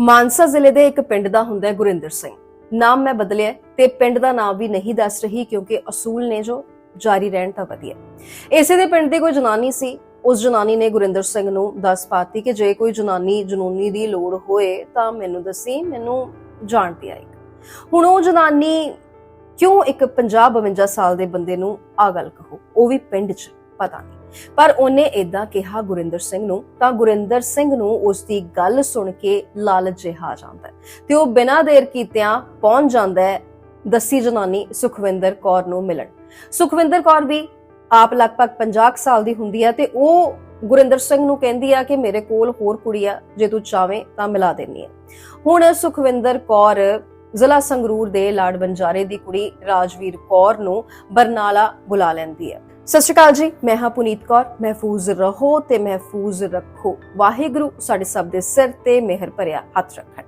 ਮਾਨਸਾ ਜ਼ਿਲ੍ਹੇ ਦੇ ਇੱਕ ਪਿੰਡ ਦਾ ਹੁੰਦਾ ਹੈ ਗੁਰਿੰਦਰ ਸਿੰਘ। ਨਾਮ ਮੈਂ ਬਦਲਿਆ ਹੈ ਤੇ ਪਿੰਡ ਦਾ ਨਾਮ ਵੀ ਨਹੀਂ ਦੱਸ ਰਹੀ ਕਿਉਂਕਿ ਅਸੂਲ ਨੇ ਜੋ ਜਾਰੀ ਰਹਿਣ ਤਾਂ ਵਧੀਆ ਇਸੇ ਦੇ ਪਿੰਡ ਦੀ ਕੋਈ ਜਨਾਨੀ ਸੀ, ਉਸ ਜਨਾਨੀ ਨੇ ਗੁਰਿੰਦਰ ਸਿੰਘ ਨੂੰ ਦੱਸ ਪਾਤੀ ਕਿ ਜੇ ਕੋਈ ਜਨਾਨੀ ਜਨੂਨੀ ਦੀ ਲੋੜ ਹੋਏ ਤਾਂ ਮੈਨੂੰ ਦੱਸੀ, ਮੈਨੂੰ ਜਾਣਦੀ ਆਏਗੀ ਹੁਣ ਉਹ ਜਨਾਨੀ ਕਿਉਂ ਇੱਕ 50 52 ਸਾਲ ਦੇ ਬੰਦੇ ਨੂੰ ਆ ਗੱਲ ਕਹੋ? ਉਹ ਵੀ ਪਿੰਡ 'ਚ ਪਤਾ ਨਹੀਂ। ਪਰ ਉਹਨੇ ਇਦਾਂ ਕਿਹਾ ਗੁਰਿੰਦਰ ਸਿੰਘ ਨੂੰ, ਤਾਂ ਗੁਰਿੰਦਰ ਸਿੰਘ ਨੂੰ ਉਸ ਦੀ ਗੱਲ ਸੁਣ ਕੇ ਲਾਲਚ ਜਿਹਾ ਆ ਜਾਂਦਾ ਤੇ ਉਹ ਬਿਨਾਂ ਦੇਰ ਕੀਤਿਆਂ ਪਹੁੰਚ ਜਾਂਦਾ ਹੈ ਦੱਸੀ ਜਨਾਨੀ ਸੁਖਵਿੰਦਰ ਕੌਰ ਨੂੰ ਮਿਲਣ। ਸੁਖਵਿੰਦਰ ਕੌਰ ਵੀ ਆਪ ਲਗਭਗ 50 ਕੁ ਸਾਲ ਦੀ ਹੁੰਦੀ ਹੈ ਤੇ ਉਹ ਗੁਰਿੰਦਰ ਸਿੰਘ ਨੂੰ ਕਹਿੰਦੀ ਆ ਕਿ ਮੇਰੇ ਕੋਲ ਹੋਰ ਕੁੜੀ ਆ, ਜੇ ਤੂੰ ਚਾਵੇਂ ਤਾਂ ਮਿਲਾ ਦੇਣੀ ਹੈ ਹੁਣ ਸੁਖਵਿੰਦਰ ਕੌਰ ਜ਼ਿਲ੍ਹਾ ਸੰਗਰੂਰ ਦੇ ਲਾੜ ਬੰਜਾਰੇ ਦੀ ਕੁੜੀ ਰਾਜਵੀਰ ਕੌਰ ਨੂੰ ਬਰਨਾਲਾ ਬੁਲਾ ਲੈਂਦੀ ਹੈ। ਸਤਿ ਸ਼੍ਰੀ ਅਕਾਲ ਜੀ, ਮੈਂ ਹਾਂ ਪੁਨੀਤ ਕੌਰ, ਮਹਿਫੂਜ਼ ਰਹੋ ਤੇ ਮਹਿਫੂਜ਼ ਰੱਖੋ। ਵਾਹਿਗੁਰੂ ਸਾਡੇ ਸਭ ਦੇ ਸਿਰ ਤੇ ਮਿਹਰ ਭਰਿਆ ਹੱਥ ਰੱਖਣ।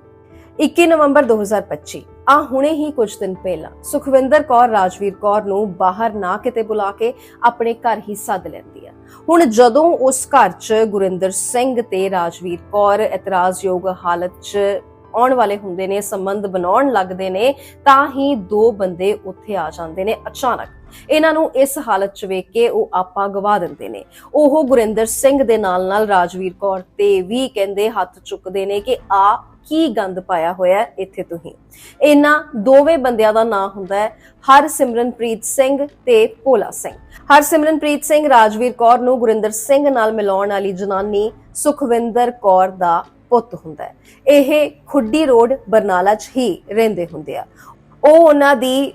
21 ਨਵੰਬਰ 2025 ਆ ਹੁਣੇ ਹੀ ਕੁਝ ਦਿਨ ਪਹਿਲਾਂ ਸੁਖਵਿੰਦਰ ਕੌਰ, ਰਾਜਵੀਰ ਕੌਰ ਨੂੰ ਬਾਹਰ ਨਾ ਕਿਤੇ ਬੁਲਾ ਕੇ ਆਪਣੇ ਘਰ ਹੀ ਸੱਦ ਲੈਂਦੀ ਹੈ ਹੁਣ ਜਦੋਂ ਉਸ ਘਰ 'ਚ ਗੁਰਿੰਦਰ ਸਿੰਘ ਤੇ ਰਾਜਵੀਰ ਕੌਰ ਇਤਰਾਜ਼ਯੋਗ ਹਾਲਤ 'ਚ ਆਉਣ ਵਾਲੇ ਹੁੰਦੇ ਨੇ, ਸੰਬੰਧ ਬਣਾਉਣ ਲੱਗਦੇ ਨੇ, ਤਾਂ ਹੀ ਦੋ ਬੰਦੇ ਉੱਥੇ ਆ ਜਾਂਦੇ ਨੇ ਅਚਾਨਕ। ਇਹਨਾਂ ਨੂੰ ਇਸ ਹਾਲਤ 'ਚ ਵੇਖ ਕੇ ਉਹ ਆਪਾ ਗਵਾ ਦਿੰਦੇ ਨੇ। ਉਹ ਗੁਰਿੰਦਰ ਸਿੰਘ ਦੇ ਨਾਲ ਨਾਲ ਰਾਜਵੀਰ ਕੌਰ ਤੇ ਵੀ ਕਹਿੰਦੇ ਹੱਥ ਚੁੱਕਦੇ ਨੇ ਕਿ ਆ ਕੀ ਗੰਦ ਪਾਇਆ ਹੋਇਆ ਇੱਥੇ ਤੁਸੀਂ। ਇਹਨਾਂ ਦੋਵੇਂ ਬੰਦਿਆਂ ਦਾ ਨਾਮ ਹੁੰਦਾ ਹੈ ਹਰਸਿਮਰਨਪ੍ਰੀਤ ਸਿੰਘ ਤੇ ਭੋਲਾ ਸਿੰਘ। ਹਰਸਿਮਰਨਪ੍ਰੀਤ ਸਿੰਘ ਰਾਜਵੀਰ ਕੌਰ ਨੂੰ ਗੁਰਿੰਦਰ ਸਿੰਘ ਨਾਲ ਮਿਲਾਉਣ ਵਾਲੀ ਜਨਾਨੀ ਸੁਖਵਿੰਦਰ ਕੌਰ ਦਾ ਪੁੱਤ ਹੁੰਦਾ ਹੈ। ਇਹ ਖੁੱਡੀ ਰੋਡ ਬਰਨਾਲਾ 'ਚ ਹੀ ਰਹਿੰਦੇ ਹੁੰਦੇ ਆ। ਉਹ ਉਹਨਾਂ ਦੀ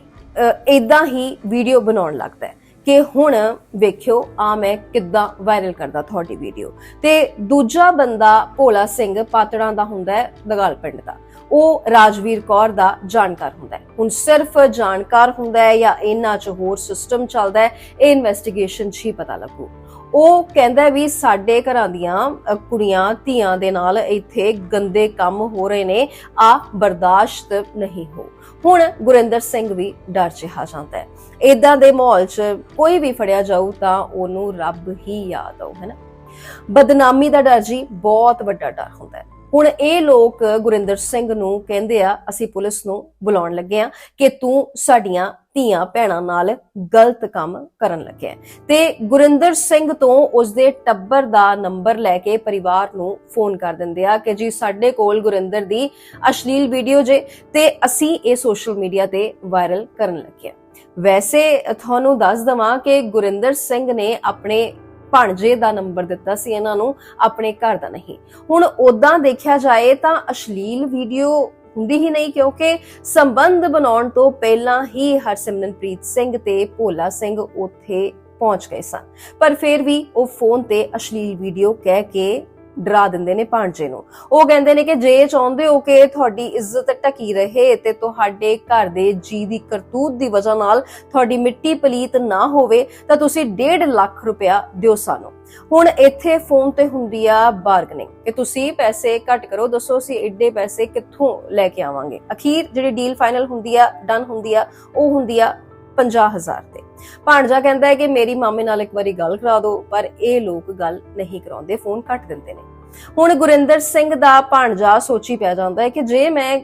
ਇਦਾਂ ਹੀ ਵੀਡੀਓ ਬਣਾਉਣ ਲੱਗਦਾ ਹੈ ਕਿ ਹੁਣ ਵੇਖਿਓ ਆ ਮੈਂ ਕਿੱਦਾਂ ਵਾਇਰਲ ਕਰਦਾ ਤੁਹਾਡੀ ਵੀਡੀਓ ਤੇ ਦੂਜਾ ਬੰਦਾ ਭੋਲਾ ਸਿੰਘ ਪਾਤੜਾਂ ਦਾ ਹੁੰਦਾ ਹੈ, ਦਗਾਲ ਪਿੰਡ ਦਾ। ਉਹ ਰਾਜਵੀਰ ਕੌਰ ਦਾ ਜਾਣਕਾਰ ਹੁੰਦਾ ਹੈ। ਹੁਣ ਸਿਰਫ ਜਾਣਕਾਰ ਹੁੰਦਾ ਹੈ ਜਾਂ ਇਹਨਾਂ 'ਚ ਹੋਰ ਸਿਸਟਮ ਚੱਲਦਾ ਹੈ, ਇਹ ਇਨਵੈਸਟੀਗੇਸ਼ਨ 'ਚ ਹੀ ਪਤਾ ਲੱਗੂ। ਉਹ ਕਹਿੰਦਾ ਵੀ ਸਾਡੇ ਘਰਾਂ ਦੀਆਂ ਕੁੜੀਆਂ ਧੀਆਂ ਦੇ ਨਾਲ ਇੱਥੇ ਗੰਦੇ ਕੰਮ ਹੋ ਰਹੇ ਨੇ, ਆ ਬਰਦਾਸ਼ਤ ਨਹੀਂ ਹੋ। ਹੁਣ ਗੁਰਿੰਦਰ ਸਿੰਘ ਵੀ ਡਰ ਜਿਹਾ ਜਾਂਦਾ ਹੈ। ਇਦਾਂ ਦੇ ਮਾਹੌਲ 'ਚ ਕੋਈ ਵੀ ਫੜਿਆ ਜਾਊ ਤਾਂ ਉਹਨੂੰ ਰੱਬ ਹੀ ਯਾਦ ਆਉ ਹੈਨਾ ਬਦਨਾਮੀ ਦਾ ਡਰ ਜੀ ਬਹੁਤ ਵੱਡਾ ਡਰ ਹੁੰਦਾ ਹੈ। ਹੁਣ ਇਹ ਲੋਕ ਗੁਰਿੰਦਰ ਸਿੰਘ ਨੂੰ ਕਹਿੰਦੇ ਆ, ਅਸੀਂ ਪੁਲਿਸ ਨੂੰ ਬੁਲਾਉਣ ਲੱਗੇ ਆ ਕਿ ਤੂੰ ਸਾਡੀਆਂ ਧੀਆਂ ਭੈਣਾਂ ਨਾਲ ਗਲਤ ਕੰਮ ਕਰਨ ਲੱਗਿਆ ਹੈ। ਤੇ ਗੁਰਿੰਦਰ ਸਿੰਘ ਤੋਂ ਉਸਦੇ ਟੱਬਰ ਦਾ ਨੰਬਰ ਲੈ ਕੇ ਪਰਿਵਾਰ ਨੂੰ ਫੋਨ ਕਰ ਦਿੰਦੇ ਆ ਕਿ ਜੀ ਸਾਡੇ ਕੋਲ ਗੁਰਿੰਦਰ ਦੀ ਅਸ਼ਲੀਲ ਵੀਡੀਓ ਜੇ ਤੇ ਅਸੀਂ ਇਹ ਸੋਸ਼ਲ ਮੀਡੀਆ ਤੇ ਵਾਇਰਲ ਕਰਨ ਲੱਗੇ ਆ ਵੈਸੇ ਤੁਹਾਨੂੰ ਦੱਸ ਦਵਾਂ ਕਿ ਗੁਰਿੰਦਰ ਸਿੰਘ ਨੇ ਆਪਣੇ ਭਾਣਜੇ ਦਾ ਨੰਬਰ ਦਿੱਤਾ ਸੀ ਇਹਨਾਂ ਨੂੰ, ਆਪਣੇ ਘਰ ਦਾ ਨਹੀਂ। ਹੁਣ ਉਦਾਂ ਦੇਖਿਆ ਜਾਏ ਤਾਂ ਅਸ਼ਲੀਲ ਵੀਡੀਓ ਹੁੰਦੀ ਹੀ ਨਹੀਂ ਕਿਉਂਕਿ ਸੰਬੰਧ ਬਣਾਉਣ ਤੋਂ ਪਹਿਲਾਂ ਹੀ ਹਰਸਿਮਰਨਪ੍ਰੀਤ ਸਿੰਘ ਤੇ ਭੋਲਾ ਸਿੰਘ ਉੱਥੇ ਪਹੁੰਚ ਗਏ ਸਨ। ਪਰ ਫਿਰ ਵੀ ਉਹ ਫੋਨ ਤੇ ਅਸ਼ਲੀਲ ਵੀਡੀਓ ਕਹਿ ਕੇ ਡਰਾ ਦਿੰਦੇ ਨੇ ਭਾਂਜੇ ਨੂੰ। ਉਹ ਕਹਿੰਦੇ ਨੇ ਕਿ ਜੇ ਚਾਹੁੰਦੇ ਹੋ ਕਿ ਤੁਹਾਡੀ ਇੱਜ਼ਤ ਟਕੀ ਰਹੇ ਤੇ ਤੁਹਾਡੇ ਘਰ ਦੇ ਜੀ ਦੀ ਕਰਤੂਤ ਦੀ ਵਜ੍ਹਾ ਨਾਲ ਤੁਹਾਡੀ ਮਿੱਟੀ ਪਲੀਤ ਨਾ ਹੋਵੇ, ਤਾਂ ਤੁਸੀਂ 1.5 ਲੱਖ ਰੁਪਇਆ ਦਿਓ ਸਾਨੂੰ। ਹੁਣ ਇੱਥੇ ਫੋਨ ਤੇ ਹੁੰਦੀ ਆ ਬਾਰਗਨਿੰਗ ਕਿ ਤੁਸੀਂ ਪੈਸੇ ਘੱਟ ਕਰੋ, ਦੱਸੋ ਅਸੀਂ ਏਡੇ ਪੈਸੇ ਕਿੱਥੋਂ ਲੈ ਕੇ ਆਵਾਂਗੇ। ਅਖੀਰ ਜਿਹੜੀ ਡੀਲ ਫਾਈਨਲ ਹੁੰਦੀ ਆ ਡਨ ਹੁੰਦੀ ਆ, ਉਹ ਹੁੰਦੀ ਆ 50000 ਤੇ। ਭਾਣਜਾ ਕਹਿੰਦਾ ਹੈ ਕਿ ਮੇਰੀ ਮਾਮੇ ਨਾਲ ਇੱਕ ਵਾਰੀ ਗੱਲ ਕਰਾ ਦਿਓ, ਪਰ ਇਹ ਲੋਕ ਗੱਲ ਨਹੀਂ ਕਰਾਉਂਦੇ, ਫੋਨ ਕੱਟ ਦਿੰਦੇ ਨੇ। ਹੁਣ ਗੁਰਿੰਦਰ ਸਿੰਘ ਦਾ ਭਾਣਜਾ ਸੋਚੀ ਪੈ ਜਾਂਦਾ ਹੈ ਕਿ ਜੇ ਮੈਂ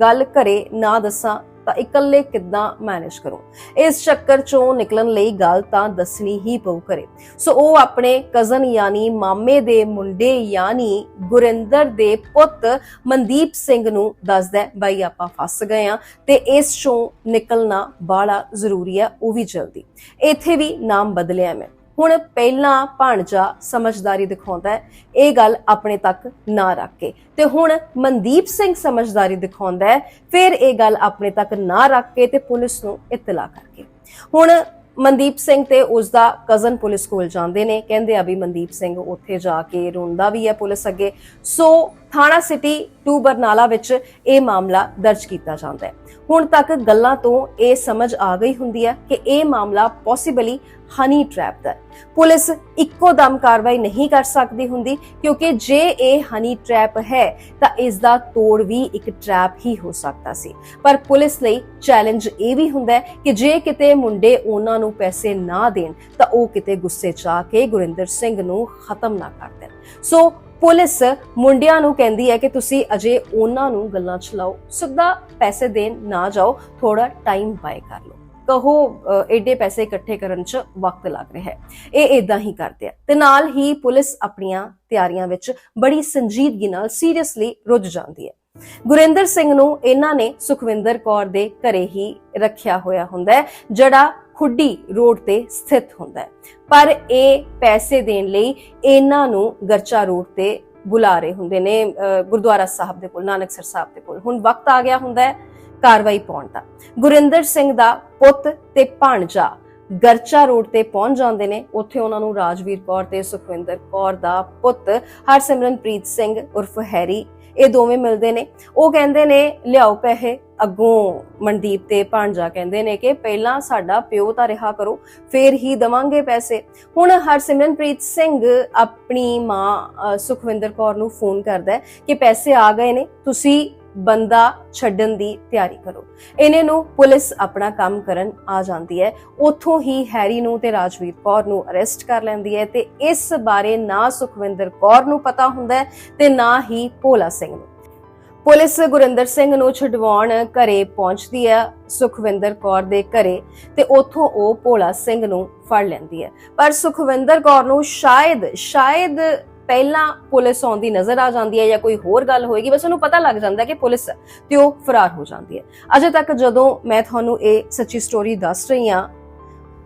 ਗੱਲ ਘਰੇ ਨਾ ਦੱਸਾਂ ਤਾਂ ਇਕੱਲੇ ਕਿੱਦਾਂ ਮੈਨੇਜ ਕਰੂੰ? ਇਸ ਚੱਕਰ ਚੋਂ ਨਿਕਲਣ ਲਈ ਗੱਲ ਤਾਂ ਦੱਸਣੀ ਹੀ ਪਊ ਕਰੇ ਸੋ ਉਹ ਆਪਣੇ ਕਜ਼ਨ ਯਾਨੀ ਮਾਮੇ ਦੇ ਮੁੰਡੇ ਯਾਨੀ ਗੁਰਿੰਦਰ ਦੇ ਪੁੱਤ ਮਨਦੀਪ ਸਿੰਘ ਨੂੰ ਦੱਸਦਾ ਬਾਈ, ਆਪਾਂ ਫਸ ਗਏ ਆ ਤੇ ਇਸ ਚੋਂ ਨਿਕਲਣਾ ਬਾਲਾ ਜ਼ਰੂਰੀ ਹੈ, ਉਹ ਵੀ ਜਲਦੀ। ਇੱਥੇ ਵੀ ਨਾਮ ਬਦਲਿਆ ਮੈਂ। ਹੁਣ ਪਹਿਲਾਂ ਭਾਣਜਾ ਸਮਝਦਾਰੀ ਦਿਖਾਉਂਦਾ ਹੈ, ਇਹ ਗੱਲ ਆਪਣੇ ਤੱਕ ਨਾ ਰੱਖ ਕੇ। ਤੇ ਹੁਣ ਮਨਦੀਪ ਸਿੰਘ ਸਮਝਦਾਰੀ ਦਿਖਾਉਂਦਾ ਹੈ, ਫਿਰ ਇਹ ਗੱਲ ਆਪਣੇ ਤੱਕ ਨਾ ਰੱਖ ਕੇ ਤੇ ਪੁਲਿਸ ਨੂੰ ਇਤਲਾਹ ਕਰਕੇ। ਹੁਣ ਮਨਦੀਪ ਸਿੰਘ ਤੇ ਉਸ ਦਾ ਕਜ਼ਨ ਪੁਲਿਸ ਕੋਲ ਜਾਂਦੇ ਨੇ, ਕਹਿੰਦੇ ਆ ਵੀ ਮਨਦੀਪ ਸਿੰਘ ਉੱਥੇ ਜਾ ਕੇ ਰੋਂਦਾ ਵੀ ਹੈ ਪੁਲਿਸ ਅੱਗੇ। ਸੋ ਥਾਣਾ ਸਿਟੀ 2 ਬਰਨਾਲਾ ਵਿੱਚ ਇਹ ਮਾਮਲਾ ਦਰਜ ਕੀਤਾ ਜਾਂਦਾ ਹੈ। ਹੁਣ ਤੱਕ ਗੱਲਾਂ ਤੋਂ ਇਹ ਸਮਝ ਆ ਗਈ ਹੁੰਦੀ ਹੈ ਕਿ ਇਹ ਮਾਮਲਾ ਪੋਸੀਬਲੀ ਹਨੀ ਟ੍ਰੈਪ ਦਾ ਪੁਲਿਸ ਇੱਕੋ ਦਮ ਕਾਰਵਾਈ ਨਹੀਂ ਕਰ ਸਕਦੀ ਹੁੰਦੀ, ਕਿਉਂਕਿ ਜੇ ਇਹ ਹਨੀ ਟ੍ਰੈਪ ਹੈ, ਤਾਂ ਇਸ ਦਾ ਤੋੜ ਵੀ ਇੱਕ ਟ੍ਰੈਪ ਹੀ ਹੋ ਸਕਦਾ ਸੀ। ਪਰ ਪੁਲਿਸ ਲਈ ਚੈਲੰਜ ਇਹ ਵੀ ਹੁੰਦਾ ਹੈ ਕਿ ਜੇ ਕਿਤੇ ਮੁੰਡੇ ਉਹਨਾਂ ਨੂੰ ਪੈਸੇ ਨਾ ਦੇਣ, ਤਾਂ ਉਹ ਕਿਤੇ ਗੁੱਸੇ 'ਚ ਆ ਕੇ ਗੁਰਿੰਦਰ ਸਿੰਘ ਨੂੰ ਖਤਮ ਨਾ ਕਰ ਦੇਣ। ਸੋ ਪੁਲਿਸ ਮੁੰਡਿਆਂ ਨੂੰ ਕਹਿੰਦੀ ਹੈ ਕਿ ਤੁਸੀਂ ਅਜੇ ਉਹਨਾਂ ਨੂੰ ਗੱਲਾਂ ਚਲਾਓ ਸਿੱਧਾ ਪੈਸੇ ਦੇਣ ਨਾ ਜਾਓ ਥੋੜਾ ਟਾਈਮ ਬਾਏ ਕਰ ਲਓ। ਕਹੋ ਅ, ਏਡੇ ਪੈਸੇ ਇਕੱਠੇ ਕਰਨ 'ਚ ਵਕਤ ਲੱਗ ਰਿਹਾ ਹੈ। ਇਹ ਇਦਾਂ ਹੀ ਕਰਦੇ ਆ। ਤੇ ਨਾਲ ਹੀ ਪੁਲਿਸ ਆਪਣੀਆਂ ਤਿਆਰੀਆਂ ਵਿੱਚ ਬੜੀ ਸੰਜੀਦਗੀ ਨਾਲ ਸੀਰੀਅਸਲੀ ਰੁੱਝ ਜਾਂਦੀ ਹੈ। ਗੁਰਿੰਦਰ ਸਿੰਘ ਨੂੰ ਇਹਨਾਂ ਨੇ ਸੁਖਵਿੰਦਰ ਕੌਰ ਦੇ ਘਰੇ ਹੀ ਰੱਖਿਆ ਹੋਇਆ ਹੁੰਦਾ ਹੈ ਜਿਹੜਾ ਖੁੱਡੀ ਰੋਡ ਤੇ ਸਥਿਤ ਹੁੰਦਾ ਹੈ। ਪਰ ਇਹ ਪੈਸੇ ਦੇਣ ਲਈ ਇਹਨਾਂ ਨੂੰ ਗਰਚਾ ਰੋਡ ਤੇ ਬੁਲਾ ਰਹੇ ਹੁੰਦੇ ਨੇ ਗੁਰਦੁਆਰਾ ਸਾਹਿਬ ਦੇ ਕੋਲ, ਨਾਨਕਸਰ ਸਾਹਿਬ ਦੇ ਕੋਲ। ਹੁਣ ਵਕਤ ਆ ਗਿਆ ਹੁੰਦਾ ਹੈ ਕਾਰਵਾਈ ਪਾਉਣ ਦਾ। ਗੁਰਿੰਦਰ ਸਿੰਘ ਦਾ ਪੁੱਤ ਤੇ ਭਾਣਜਾ ਗਰਚਾ ਰੋਡ ਤੇ ਪਹੁੰਚ ਜਾਂਦੇ ਨੇ। ਉੱਥੇ ਉਹਨਾਂ ਨੂੰ ਰਾਜਵੀਰ ਕੌਰ ਤੇ ਸੁਖਵਿੰਦਰ ਕੌਰ ਦਾ ਪੁੱਤ ਹਰਸਿਮਰਨਪ੍ਰੀਤ ਸਿੰਘ ਉਰਫ ਹੈਰੀ ਇਹ ਦੋਵੇਂ ਮਿਲਦੇ ਨੇ। ਉਹ ਕਹਿੰਦੇ ਨੇ, ਲਿਆਓ ਪੈਸੇ। ਅੱਗੋਂ ਮਨਦੀਪ ਤੇ ਭਾਣਜਾ ਕਹਿੰਦੇ ਨੇ ਕਿ, ਪਹਿਲਾਂ ਸਾਡਾ ਪਿਓ ਤਾਂ ਰਿਹਾ ਕਰੋ, ਫੇਰ ਹੀ ਦਵਾਂਗੇ ਪੈਸੇ। ਹੁਣ ਹਰਸਿਮਰਨਪ੍ਰੀਤ ਸਿੰਘ ਆਪਣੀ ਮਾਂ ਸੁਖਵਿੰਦਰ ਕੌਰ ਨੂੰ ਫੋਨ ਕਰਦਾ ਕਿ ਪੈਸੇ ਆ ਗਏ ਨੇ, ਤੁਸੀਂ ਬੰਦਾ ਛੱਡਣ ਦੀ ਤਿਆਰੀ ਕਰੋ। ਇਹਨੇ ਨੂੰ ਪੁਲਿਸ ਆਪਣਾ ਕੰਮ ਕਰਨ ਆ ਜਾਂਦੀ ਹੈ। ਉੱਥੋਂ ਹੀ ਹੈਰੀ ਨੂੰ ਤੇ ਰਾਜਵੀਰ ਕੌਰ ਨੂੰ ਅਰੈਸਟ ਕਰ ਲੈਂਦੀ ਹੈ ਤੇ ਇਸ ਬਾਰੇ ਨਾ ਸੁਖਵਿੰਦਰ ਕੌਰ ਨੂੰ ਪਤਾ ਹੁੰਦਾ ਹੈ ਤੇ ਨਾ ਹੀ ਭੋਲਾ ਸਿੰਘ ਨੂੰ। ਪੁਲਿਸ ਗੁਰਿੰਦਰ ਸਿੰਘ ਨੂੰ ਛਡਵਾਉਣ ਘਰੇ ਪਹੁੰਚਦੀ ਹੈ ਸੁਖਵਿੰਦਰ ਕੌਰ ਦੇ ਘਰੇ ਤੇ ਉੱਥੋਂ ਉਹ ਭੋਲਾ ਸਿੰਘ ਨੂੰ ਫੜ ਲੈਂਦੀ ਹੈ। ਪਰ ਸੁਖਵਿੰਦਰ ਕੌਰ ਨੂੰ ਸ਼ਾਇਦ ਸ਼ਾਇਦ ਪਹਿਲਾਂ ਪੁਲਿਸ ਆਉਂਦੀ ਨਜ਼ਰ ਆ ਜਾਂਦੀ ਹੈ ਜਾਂ ਕੋਈ ਹੋਰ ਗੱਲ ਹੋਏਗੀ, ਬਸ ਉਹਨੂੰ ਪਤਾ ਲੱਗ ਜਾਂਦਾ ਕਿ ਪੁਲਿਸ ਤੇ ਉਹ ਫਰਾਰ ਹੋ ਜਾਂਦੀ ਹੈ। ਅਜੇ ਤੱਕ ਜਦੋਂ ਮੈਂ ਤੁਹਾਨੂੰ ਇਹ ਸੱਚੀ ਸਟੋਰੀ ਦੱਸ ਰਹੀ ਹਾਂ,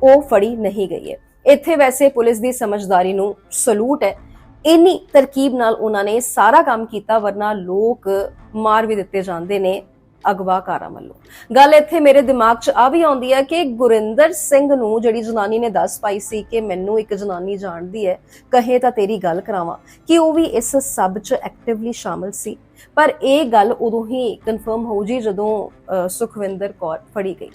ਉਹ ਫੜੀ ਨਹੀਂ ਗਈ ਹੈ। ਇੱਥੇ ਵੈਸੇ ਪੁਲਿਸ ਦੀ ਸਮਝਦਾਰੀ ਨੂੰ ਸਲੂਟ ਹੈ। ਇੰਨੀ ਤਰਕੀਬ ਨਾਲ ਉਹਨਾਂ ਨੇ ਸਾਰਾ ਕੰਮ ਕੀਤਾ, ਵਰਨਾ ਲੋਕ ਮਾਰ ਵੀ ਦਿੱਤੇ ਜਾਂਦੇ ਨੇ। ਅਗਵਾਕਾਰਾਂ ਵੱਲੋਂ। ਗੱਲ ਇੱਥੇ ਮੇਰੇ ਦਿਮਾਗ 'ਚ ਆ ਵੀ ਆਉਂਦੀ ਹੈ ਕਿ ਗੁਰਿੰਦਰ ਸਿੰਘ ਨੂੰ ਜਿਹੜੀ ਜਨਾਨੀ ਨੇ ਦੱਸ ਪਾਈ ਸੀ ਕਿ ਮੈਨੂੰ ਇੱਕ ਜਨਾਨੀ ਜਾਣਦੀ ਹੈ ਕਹੇ ਤਾਂ ਤੇਰੀ ਗੱਲ ਕਰਾਵਾਂ ਕਿ ਉਹ ਵੀ ਇਸ ਸਭ 'ਚ ਐਕਟਿਵਲੀ ਸ਼ਾਮਲ ਸੀ। ਪਰ ਇਹ ਗੱਲ ਉਦੋਂ ਹੀ ਕਨਫਰਮ ਹੋਊ ਜੀ ਜਦੋਂ ਅ, ਸੁਖਵਿੰਦਰ ਕੌਰ ਫੜੀ ਗਈ।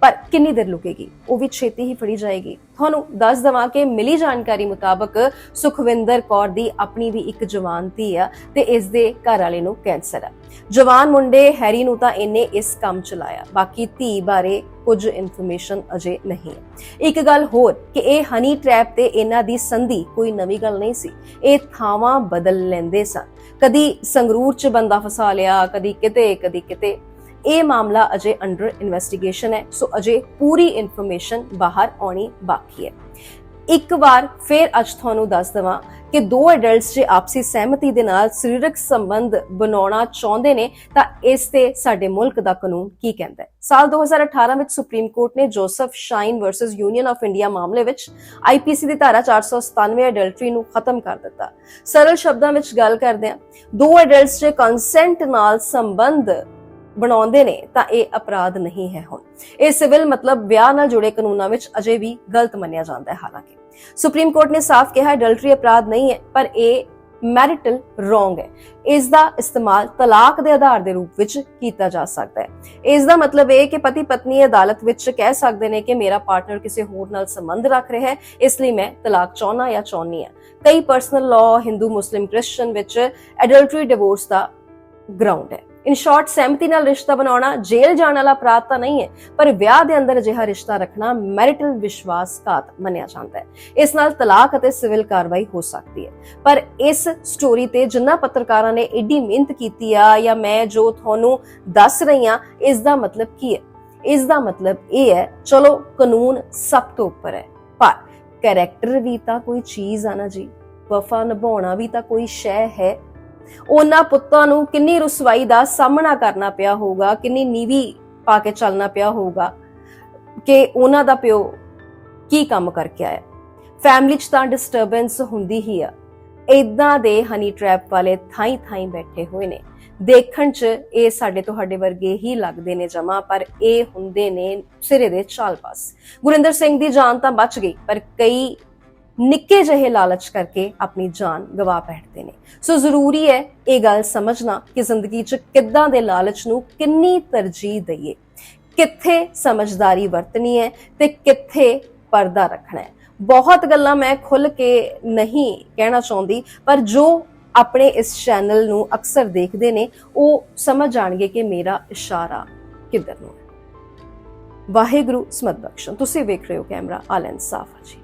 ਪਰ ਕਿੰਨੀ ਦੇਰ ਲੁਕੇਗੀ? ਉਹ ਵੀ ਛੇਤੀ ਹੀ ਫੜੀ ਜਾਏਗੀ। ਤੁਹਾਨੂੰ ਦੱਸ ਦਵਾਂ ਕਿ ਮਿਲੀ ਜਾਣਕਾਰੀ ਮੁਤਾਬਕ ਸੁਖਵਿੰਦਰ ਕੌਰ ਦੀ ਆਪਣੀ ਵੀ ਇੱਕ ਜਵਾਨ ਧੀ ਆ ਤੇ ਇਸ ਦੇ ਘਰ ਵਾਲੇ ਨੂੰ ਕੈਂਸਰ ਆ। ਜਵਾਨ ਮੁੰਡੇ ਹੈਰੀ ਨੂੰ ਤਾਂ ਇਹਨੇ ਇਸ ਕੰਮ ਚ ਬਾਕੀ ਧੀ ਬਾਰੇ ਕੁਝ ਇਨਫੋਰਮੇਸ਼ਨ ਅਜੇ ਨਹੀਂ। ਇੱਕ ਗੱਲ ਹੋਰ ਕਿ ਇਹ ਹਨੀ ਟ੍ਰੈਪ ਤੇ ਇਹਨਾਂ ਦੀ ਸੰਧੀ ਕੋਈ ਨਵੀਂ ਗੱਲ ਨਹੀਂ ਸੀ। ਇਹ ਥਾਵਾਂ ਬਦਲ ਲੈਂਦੇ ਸਨ। ਕਦੀ ਸੰਗਰੂਰ ਚ ਬੰਦਾ ਫਸਾ ਲਿਆ, ਕਦੀ ਕਿਤੇ ਕਦੀ ਕਿਤੇ ਇਹ ਮਾਮਲਾ ਅਜੇ ਅੰਡਰ ਇਨਵੈਸਟੀਗੇਸ਼ਨ ਹੈ, ਸੋ ਅਜੇ ਪੂਰੀ ਇਨਫੋਰਮੇਸ਼ਨ ਬਾਹਰ ਆਉਣੀ ਬਾਕੀ ਹੈ। ਇੱਕ ਵਾਰ ਫਿਰ ਅੱਜ ਤੁਹਾਨੂੰ ਦੱਸ ਦਵਾਂ ਕਿ ਦੋ ਐਡਲਟਸ ਜੇ ਆਪਸੀ ਸਹਿਮਤੀ ਦੇ ਨਾਲ ਸਰੀਰਕ ਸੰਬੰਧ ਬਣਾਉਣਾ ਚਾਹੁੰਦੇ ਨੇ, ਤਾਂ ਇਸ ਤੇ ਸਾਡੇ ਮੁਲਕ ਦਾ ਕਾਨੂੰਨ ਕੀ ਕਹਿੰਦਾ ਹੈ? ਸਾਲ 2018 ਵਿੱਚ ਸੁਪਰੀਮ ਕੋਰਟ ਨੇ Joseph Shine versus Union of India ਮਾਮਲੇ ਵਿੱਚ ਆਈਪੀਸੀ ਦੀ ਧਾਰਾ 497 ਐਡਲਟਰੀ ਨੂੰ ਖਤਮ ਕਰ ਦਿੱਤਾ। ਸਰਲ ਸ਼ਬਦਾਂ ਵਿੱਚ ਗੱਲ ਕਰਦੇ ਹਾਂ। ਦੋ ਐਡਲਟਸ ਜੇ ਕੰਸੈਂਟ ਨਾਲ ਸੰਬੰਧ ਬਣਾਉਂਦੇ ਨੇ, ਤਾਂ ਇਹ ਅਪਰਾਧ ਨਹੀਂ ਹੈ ਹੁਣ। ਇਹ ਸਿਵਲ ਮਤਲਬ ਵਿਆਹ ਨਾਲ ਜੁੜੇ ਕਾਨੂੰਨਾਂ ਵਿੱਚ ਅਜੇ ਵੀ ਗਲਤ ਮੰਨਿਆ ਜਾਂਦਾ ਹੈ, ਹਾਲਾਂਕਿ। ਸੁਪਰੀਮ ਕੋਰਟ ਨੇ ਸਾਫ਼ ਕਿਹਾ, ਅਡਲਟਰੀ ਅਪਰਾਧ ਨਹੀਂ ਹੈ, ਪਰ ਇਹ ਮੈਰਿਟਲ ਰੋਂਗ ਹੈ। ਇਸ ਦਾ ਇਸਤੇਮਾਲ ਤਲਾਕ ਦੇ ਆਧਾਰ ਦੇ ਰੂਪ ਵਿੱਚ ਕੀਤਾ ਜਾ ਸਕਦਾ ਹੈ। ਇਸ ਦਾ ਮਤਲਬ ਇਹ ਕਿ ਪਤੀ ਪਤਨੀ ਅਦਾਲਤ ਵਿੱਚ ਕਹਿ ਸਕਦੇ ਨੇ ਕਿ ਮੇਰਾ ਪਾਰਟਨਰ ਕਿਸੇ ਹੋਰ ਨਾਲ ਸੰਬੰਧ ਰੱਖ ਰਿਹਾ ਹੈ, ਇਸ ਲਈ ਮੈਂ ਤਲਾਕ ਚਾਹਨਾ ਜਾਂ ਚਾਹਨੀ ਹਾਂ। ਕਈ personal law, Hindu, Muslim Christian ਵਿੱਚ ਐਡਲਟਰੀ ਡਿਵੋਰਸ ਦਾ ਗਰਾਊਂਡ ਹੈ। ਇਨ ਸ਼ਾਰਟ ਸਹਿਮਤੀ ਨਾਲ ਰਿਸ਼ਤਾ ਬਣਾਉਣਾ, ਜੇਲ੍ਹ ਜਾਣ ਵਾਲਾ ਅਪਰਾਧ ਤਾਂ ਨਹੀਂ ਹੈ, ਪਰ ਵਿਆਹ ਦੇ ਅੰਦਰ ਅਜਿਹਾ ਰਿਸ਼ਤਾ ਰੱਖਣਾ ਮੈਰਿਟਲ ਵਿਸ਼ਵਾਸਘਾਤ ਮੰਨਿਆ ਜਾਂਦਾ ਹੈ। ਇਸ ਨਾਲ ਤਲਾਕ ਅਤੇ ਸਿਵਲ ਕਾਰਵਾਈ ਹੋ ਸਕਦੀ ਹੈ। ਪਰ ਇਸ ਸਟੋਰੀ ਤੇ ਜਿੰਨਾ ਪੱਤਰਕਾਰਾਂ ਨੇ ਏਡੀ ਮਿਹਨਤ ਕੀਤੀ ਆ ਜਾਂ ਮੈਂ ਜੋ ਤੁਹਾਨੂੰ ਦੱਸ ਰਹੀ ਹਾਂ ਇਸ ਦਾ ਮਤਲਬ ਕੀ ਹੈ? ਇਸ ਦਾ ਮਤਲਬ ਇਹ ਹੈ, ਚਲੋ ਕਾਨੂੰਨ ਸਭ ਤੋਂ ਉੱਪਰ ਹੈ, ਪਰ ਕੈਰੈਕਟਰ ਵੀ ਤਾਂ ਕੋਈ ਚੀਜ਼ ਆ ਨਾ ਜੀ। ਵਫਾ ਨਿਭਾਉਣਾ ਵੀ ਤਾਂ ਕੋਈ ਸ਼ੈ ਹੈ। ਉਹਨਾਂ ਪੁੱਤਾਂ ਨੂੰ ਕਿੰਨੀ ਰੁਸਵਾਈ ਦਾ ਸਾਹਮਣਾ ਕਰਨਾ ਪਿਆ ਹੋਊਗਾ, ਕਿੰਨੀ ਨੀਵੀ ਪਾ ਕੇ ਚੱਲਣਾ ਪਿਆ ਹੋਊਗਾ ਕਿ ਉਹਨਾਂ ਦਾ ਪਿਓ ਕੀ ਕੰਮ ਕਰਕੇ ਆਇਆ। ਫੈਮਿਲੀ 'ਚ ਤਾਂ ਡਿਸਟਰਬੈਂਸ ਹੁੰਦੀ ਹੀ ਆ। ਇਦਾਂ ਦੇ ਹਨੀ ਟ੍ਰੈਪ ਵਾਲੇ ਥਾਈ ਥਾਈ ਬੈਠੇ ਹੋਏ ਨੇ। ਦੇਖਣ 'ਚ ਇਹ ਸਾਡੇ ਤੁਹਾਡੇ ਵਰਗੇ ਹੀ ਲੱਗਦੇ ਨੇ ਜਮਾ, ਪਰ ਇਹ ਹੁੰਦੇ ਨੇ ਸਿਰੇ ਦੇ ਚਾਲਪਾਸ। ਗੁਰਿੰਦਰ ਸਿੰਘ ਦੀ ਜਾਨ ਤਾਂ ਬਚ ਗਈ, ਪਰ ਕਈ ਨਿੱਕੇ ਜਿਹੇ ਲਾਲਚ ਕਰਕੇ ਆਪਣੀ ਜਾਨ ਗਵਾ ਬੈਠਦੇ ਨੇ। ਸੋ ਜ਼ਰੂਰੀ ਹੈ ਇਹ ਗੱਲ ਸਮਝਣਾ ਕਿ ਜ਼ਿੰਦਗੀ 'ਚ ਕਿੱਦਾਂ ਦੇ ਲਾਲਚ ਨੂੰ ਕਿੰਨੀ ਤਰਜੀਹ ਦਈਏ। ਕਿੱਥੇ ਸਮਝਦਾਰੀ ਵਰਤਣੀ ਹੈ ਤੇ ਕਿੱਥੇ ਪਰਦਾ ਰੱਖਣਾ ਹੈ। ਬਹੁਤ ਗੱਲਾਂ ਮੈਂ ਖੁੱਲ ਕੇ ਨਹੀਂ ਕਹਿਣਾ ਚਾਹੁੰਦੀ, ਪਰ ਜੋ ਆਪਣੇ ਇਸ ਚੈਨਲ ਨੂੰ ਅਕਸਰ ਦੇਖਦੇ ਨੇ, ਉਹ ਸਮਝ ਜਾਣਗੇ ਕਿ ਮੇਰਾ ਇਸ਼ਾਰਾ ਕਿੱਧਰ ਨੂੰ ਹੈ। ਵਾਹਿਗੁਰੂ ਸਮਤ ਬਖਸ਼ਣ। ਤੁਸੀਂ ਵੇਖ ਰਹੇ ਹੋ ਕੈਮਰਾ ਆਲਨ ਸਾਫਾ ਜੀ।